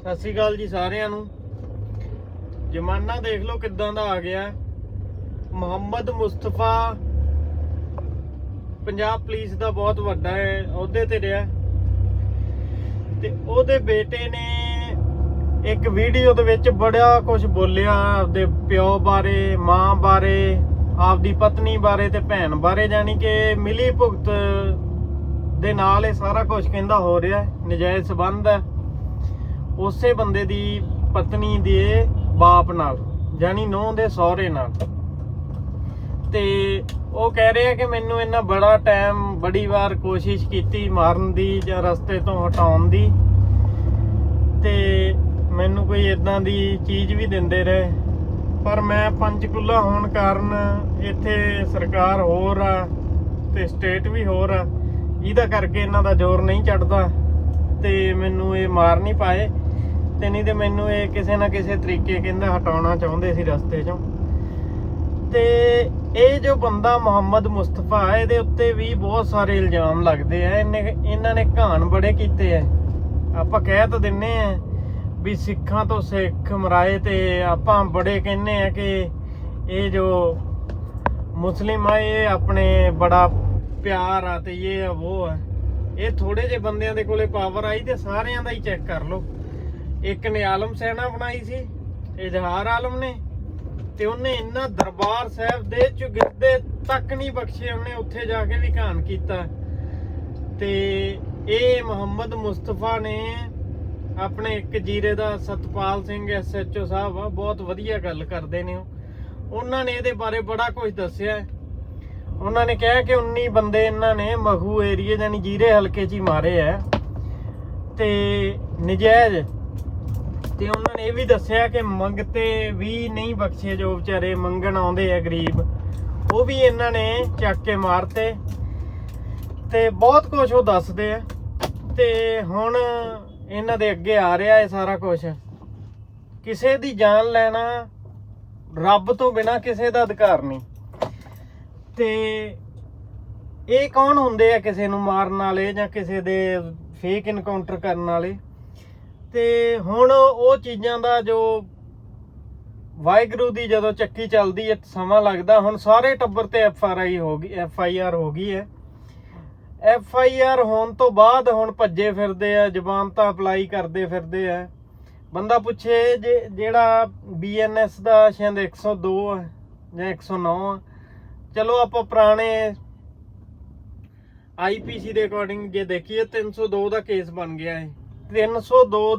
ਸਤਿ ਸ਼੍ਰੀ ਅਕਾਲ ਜੀ ਸਾਰਿਆਂ ਨੂੰ। ਜਮਾਨਾ ਦੇਖ ਲਓ ਕਿੱਦਾਂ ਦਾ ਆ ਗਿਆ। ਮੁਹੰਮਦ ਮੁਸਤਫਾ ਪੰਜਾਬ ਪੁਲਿਸ ਦਾ ਬਹੁਤ ਵੱਡਾ ਹੈ, ਅਹੁਦੇ ਤੇ ਰਿਹਾ। ਤੇ ਉਹਦੇ ਬੇਟੇ ਨੇ ਇੱਕ ਵੀਡੀਓ ਦੇ ਵਿੱਚ ਬੜਾ ਕੁਝ ਬੋਲਿਆ ਆਪਦੇ ਪਿਓ ਬਾਰੇ, ਮਾਂ ਬਾਰੇ, ਆਪਦੀ ਪਤਨੀ ਬਾਰੇ ਤੇ ਭੈਣ ਬਾਰੇ ਜਾਨੀ ਕਿ ਮਿਲੀ ਭੁਗਤ ਦੇ ਨਾਲ ਇਹ ਸਾਰਾ ਕੁਝ ਕਹਿੰਦਾ ਹੋ ਰਿਹਾ, ਨਜਾਇਜ਼ ਸਬੰਧ ਹੈ। ਉਸੇ ਬੰਦੇ ਦੀ ਪਤਨੀ ਦੇ ਬਾਪ ਨਾਲ ਜਾਨੀ ਨੂੰਹ ਦੇ ਸਹੁਰੇ ਨਾਲ। ਤੇ ਉਹ ਕਹਿ ਰਿਹਾ ਕਿ ਮੈਨੂੰ ਇੰਨਾ ਬੜਾ ਟਾਈਮ, ਬੜੀ ਵਾਰ ਕੋਸ਼ਿਸ਼ ਕੀਤੀ ਮਾਰਨ ਦੀ ਜਾਂ ਰਸਤੇ ਤੋਂ ਹਟਾਉਣ ਦੀ। ਤੇ ਮੈਨੂੰ ਕੋਈ ਇਦਾਂ ਦੀ ਚੀਜ਼ ਵੀ ਦਿੰਦੇ ਰਹੇ। ਪਰ ਮੈਂ ਪੰਚਕੂਲਾ ਹੋਣ ਕਾਰਨ ਇੱਥੇ ਸਰਕਾਰ ਹੋਰ ਆ ਤੇ ਸਟੇਟ ਵੀ ਹੋਰ ਆ। ਇਹਦਾ ਕਰਕੇ ਇਹਨਾਂ ਦਾ ਜ਼ੋਰ ਨਹੀਂ ਚੜਦਾ ਤੇ ਮੈਨੂੰ ਇਹ ਮਾਰ ਨਹੀਂ ਪਾਏ। ਤੇ ਨਹੀਂ ਤੇ ਮੈਨੂੰ ਇਹ ਕਿਸੇ ਨਾ ਕਿਸੇ ਤਰੀਕੇ ਕਹਿੰਦਾ ਹਟਾਉਣਾ ਚਾਹੁੰਦੇ ਸੀ ਰਸਤੇ 'ਚੋਂ। ਤੇ ਇਹ ਜੋ ਬੰਦਾ ਮੁਹੰਮਦ ਮੁਸਤਫਾ ਇਹਦੇ ਉੱਤੇ ਵੀ ਬਹੁਤ ਸਾਰੇ ਇਲਜ਼ਾਮ ਲੱਗਦੇ ਆ। ਇਹਨੇ ਇਹਨਾਂ ਨੇ ਕਹਾਣ ਬੜੇ ਕੀਤੇ ਆ। ਆਪਾਂ ਕਹਿ ਤਾਂ ਦਿੰਨੇ ਆ ਵੀ ਸਿੱਖਾਂ ਤੋਂ ਸਿੱਖ ਮਰਾਏ ਤੇ ਆਪਾਂ ਬੜੇ ਕਹਿੰਨੇ ਆ ਕਿ ਇਹ ਜੋ ਮੁਸਲਿਮ ਆ, ਇਹ ਆਪਣੇ ਬੜਾ ਪਿਆਰ ਆ ਤੇ ਇਹ ਉਹ ਆ। ਇਹ ਥੋੜੇ ਜਿਹੇ ਬੰਦਿਆਂ ਦੇ ਕੋਲੇ ਪਾਵਰ ਆਈ ਤੇ ਸਾਰਿਆਂ ਦਾ ਹੀ ਚੈੱਕ ਕਰ ਲਓ। ਇੱਕ ਨੇ ਆਲਮ ਸੈਨਾ ਬਣਾਈ ਸੀ, ਇਜ਼ਹਾਰ ਆਲਮ ਨੇ, ਤੇ ਉਹਨੇ ਇੰਨਾ ਦਰਬਾਰ ਸਾਹਿਬ ਦੇ ਚੁਗਿਰਦੇ ਤੱਕ ਨਹੀਂ ਬਖਸ਼ੇ, ਉਹਨੇ ਉੱਥੇ ਜਾ ਕੇ ਵੀ ਘਾਣ ਕੀਤਾ। ਤੇ ਇਹ ਮੁਹੰਮਦ ਮੁਸਤਫਾ ਨੇ ਆਪਣੇ ਇੱਕ ਜੀਰੇ ਦਾ ਸਤਪਾਲ ਸਿੰਘ ਐਸਐਚਓ ਸਾਹਿਬ ਆ, ਬਹੁਤ ਵਧੀਆ ਗੱਲ ਕਰਦੇ ਨੇ ਉਹਨਾਂ ਨੇ ਇਹਦੇ ਬਾਰੇ ਬੜਾ ਕੁਝ ਦੱਸਿਆ। ਉਹਨਾਂ ਨੇ ਕਿਹਾ ਕਿ 19 ਬੰਦੇ ਇਹਨਾਂ ਨੇ ਮਖੂ ਏਰੀਏ ਜਾਨੀ ਜੀਰੇ ਹਲਕੇ 'ਚ ਹੀ ਮਾਰੇ ਆ। ਤੇ ਨਜਾਇਜ਼ ਤੇ ਉਹਨਾਂ ਨੇ ਇਹ ਵੀ ਦੱਸਿਆ ਕਿ ਮੰਗਤੇ ਵੀ ਨਹੀਂ ਬਖਸ਼ੇ ਜੋ ਵਿਚਾਰੇ ਮੰਗਣ ਆਉਂਦੇ ਆ ਗਰੀਬ। ਉਹ ਵੀ ਇਹਨਾਂ ਨੇ ਚੱਕ ਕੇ ਮਾਰਤੇ ਤੇ ਬਹੁਤ ਕੁਝ ਉਹ ਦੱਸਦੇ ਆ। ਤੇ ਹੁਣ ਇਹਨਾਂ ਦੇ ਅੱਗੇ ਆ ਰਿਹਾ ਇਹ ਸਾਰਾ ਕੁਝ ਕਿਸੇ ਦੀ ਜਾਨ ਲੈਣਾ ਰੱਬ ਤੋਂ ਬਿਨਾ ਕਿਸੇ ਦਾ ਅਧਿਕਾਰ ਨਹੀਂ। ਤੇ ਇਹ ਕੌਣ ਹੁੰਦੇ ਆ ਕਿਸੇ ਨੂੰ ਮਾਰਨ ਵਾਲੇ ਜਾਂ ਕਿਸੇ ਦੇ ਫੇਕ ਇਨਕਾਊਂਟਰ ਕਰਨ ਵਾਲੇ? ਤੇ ਹੁਣ ਉਹ ਚੀਜ਼ਾਂ ਦਾ ਜੋ ਵਾਹਿਗੁਰੂ ਦੀ ਜਦੋਂ ਚੱਕੀ ਚੱਲਦੀ ਹੈ, ਸਮਾਂ ਲੱਗਦਾ, ਹੁਣ ਸਾਰੇ ਟੱਬਰ ਤੇ ਐਫ ਆਰ ਆਈ ਹੋ ਗਈ, ਐਫ ਆਈ ਆਰ ਹੋ ਗਈ ਹੈ। ਐਫ ਆਈ ਆਰ ਹੋਣ ਤੋਂ ਬਾਅਦ ਹੁਣ ਭੱਜੇ ਫਿਰਦੇ ਆ ਜ਼ਮਾਨਤਾਂ ਅਪਲਾਈ ਕਰਦੇ ਫਿਰਦੇ ਆ। ਬੰਦਾ ਪੁੱਛੇ ਜੇ ਜਿਹੜਾ ਬੀਐਨਐਸ ਦਾ ਸ਼ਾਇਦ 102 ਹੈ ਜਾਂ 109 ਆ, ਚਲੋ ਆਪਾਂ ਪੁਰਾਣੇ ਆਈਪੀਸੀ ਦੇ ਅਕੋਰਡਿੰਗ ਜੇ ਦੇਖੀਏ 302 ਦਾ ਕੇਸ ਬਣ ਗਿਆ ਹੈ। 302